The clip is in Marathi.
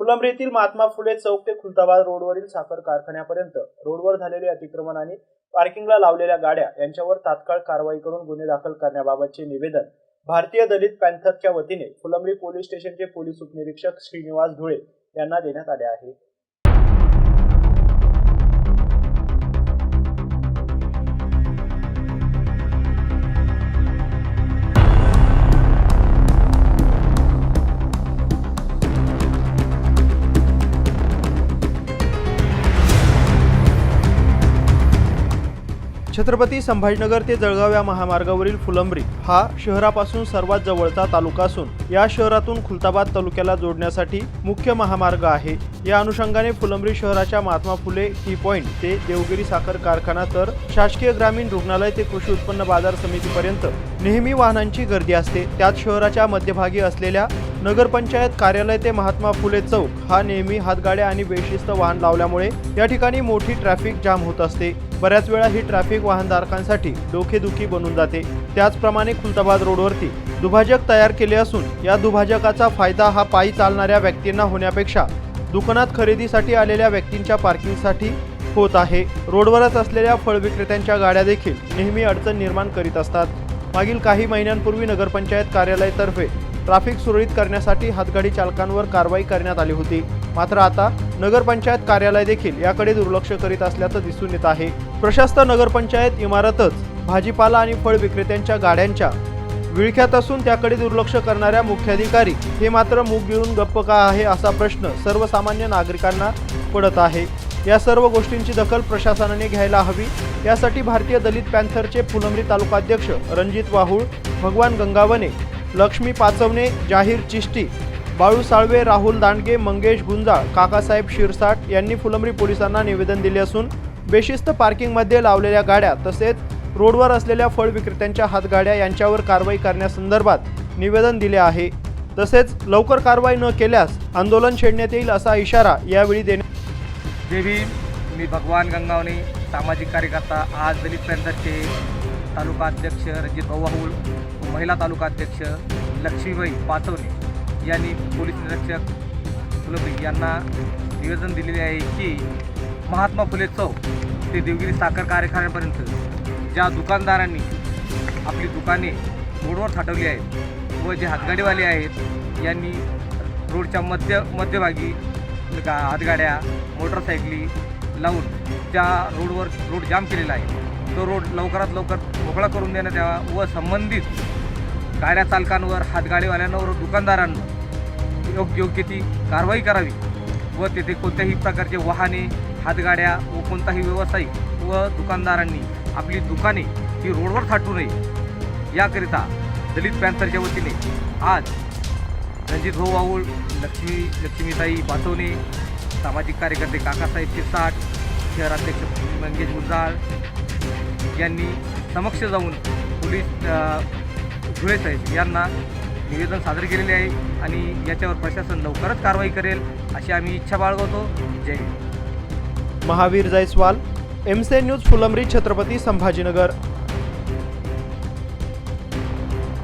फुलंब्रीतील महात्मा फुले चौक ते खुलताबाद रोडवरील साखर कारखान्यापर्यंत रोडवर झालेले अतिक्रमण आणि पार्किंगला लावलेल्या गाड्या यांच्यावर तात्काळ कारवाई करून गुन्हे दाखल करण्याबाबतचे निवेदन भारतीय दलित पॅन्थरच्या वतीने फुलंब्री पोलीस स्टेशनचे पोलीस उपनिरीक्षक श्रीनिवास धुळे यांना देण्यात आले आहे. छत्रपती संभाजीनगर ते जळगाव या महामार्गावरील फुलंब्री हा शहरापासून सर्वात जवळचा तालुका असून या शहरातून खुलताबाद तालुक्याला जोडण्यासाठी मुख्य महामार्ग आहे. या अनुषंगाने फुलंब्री शहराच्या महात्मा फुले टी पॉइंट ते देवगिरी साखर कारखाना तर शासकीय ग्रामीण रुग्णालय ते कृषी उत्पन्न बाजार समितीपर्यंत नेहमी वाहनांची गर्दी असते. त्यात शहराच्या मध्यभागी असलेल्या नगरपंचायत कार्यालय ते महात्मा फुले चौक हा नेहमी हातगाड्या आणि बेशिस्त वाहन लावल्यामुळे या ठिकाणी मोठी ट्रॅफिक जाम होत असते. बऱ्याच वेळा ही ट्रॅफिक वाहनधारकांसाठी डोकेदुखी बनून जाते. त्याचप्रमाणे खुलताबाद रोडवरती दुभाजक तयार केले असून या दुभाजकाचा फायदा हा पायी चालणाऱ्या व्यक्तींना होण्यापेक्षा दुकानात खरेदीसाठी आलेल्या व्यक्तींच्या पार्किंगसाठी होत आहे. रोडवरच असलेल्या फळ विक्रेत्यांच्या गाड्या देखील नेहमी अडचण निर्माण करीत असतात. मागील काही महिन्यांपूर्वी नगरपंचायत कार्यालयातर्फे ट्रॅफिक सुरळीत करण्यासाठी हातगाडी चालकांवर कारवाई करण्यात आली होती. मात्र आता नगरपंचायत कार्यालय देखील याकडे दुर्लक्ष करीत असल्याचं दिसून येत आहे. प्रशस्त नगरपंचायत इमारतच भाजीपाला आणि फळ विक्रेत्यांच्या गाड्यांच्या विळख्यात असून त्याकडे दुर्लक्ष करणाऱ्या मुख्याधिकारी हे मात्र मूग गिळून गप्प का आहे असा प्रश्न सर्वसामान्य नागरिकांना पडत आहे. या सर्व गोष्टींची दखल प्रशासनाने घ्यायला हवी. यासाठी भारतीय दलित पॅन्थरचे फुलंब्री तालुकाध्यक्ष रणजित वाहुळ भगवान गंगावने लक्ष्मी पाचवणे जाहीर चिष्टी बाळू साळवे राहुल दांडगे मंगेश गुंजाळ काकासाहेब शिरसाट यांनी फुलंब्री पोलिसांना निवेदन दिले असून बेशिस्त पार्किंगमध्ये लावलेल्या गाड्या तसेच रोडवर असलेल्या फळ विक्रेत्यांच्या हातगाड्या यांच्यावर कारवाई करण्यासंदर्भात निवेदन दिले आहे. तसेच लवकर कारवाई न केल्यास आंदोलन छेडण्यात येईल असा इशारा यावेळी देण्यात देवी मी भगवान गंगावणे सामाजिक कार्यकर्ता आज दलित पॅन्थरचे तालुका अध्यक्ष रणजित भाऊहुल महिला तालुका अध्यक्ष लक्ष्मीबाई पाचवणे यांनी पोलीस निरीक्षक फुलंब्री यांना निवेदन दिलेले आहे की महात्मा फुले चौक ते देवगिरी साखर कारखान्यापर्यंत ज्या दुकानदारांनी आपली दुकाने रोडवर थाटवली आहेत व जे हातगाडीवाले आहेत यांनी रोडच्या मध्य मध्यभागी का हातगाड्या मोटरसायकली लावून त्या रोडवर रोड जाम केलेला आहे. तो रोड लवकरात लवकर मोकळा करून देण्यात यावा व संबंधित गाड्या चालकांवर हातगाडीवाल्यांवर दुकानदारांवर योग्य योग्य ती कारवाई करावी व तेथे कोणत्याही प्रकारचे वाहने हातगाड्या व कोणताही व्यावसायिक व दुकानदारांनी आपली दुकाने ही रोडवर थाटू नये. याकरिता दलित पॅन्थरच्या वतीने आज रणजित भाऊ वाऊळ लक्ष्मी लक्ष्मीताई बातवणे सामाजिक कार्यकर्ते काकासाहेब शिरसाट शहराध्यक्ष मंगेश गुंजाळ यांनी समक्ष जाऊन पोलीस धुळे साहेब यांना निवेदन सादर केलेले आहे आणि याच्यावर प्रशासन लवकरच कारवाई करेल अशी आम्ही इच्छा बाळगवतो जय हिंद. महावीर जयस्वाल एमसे न्यूज फुलंब्री छत्रपती संभाजीनगर.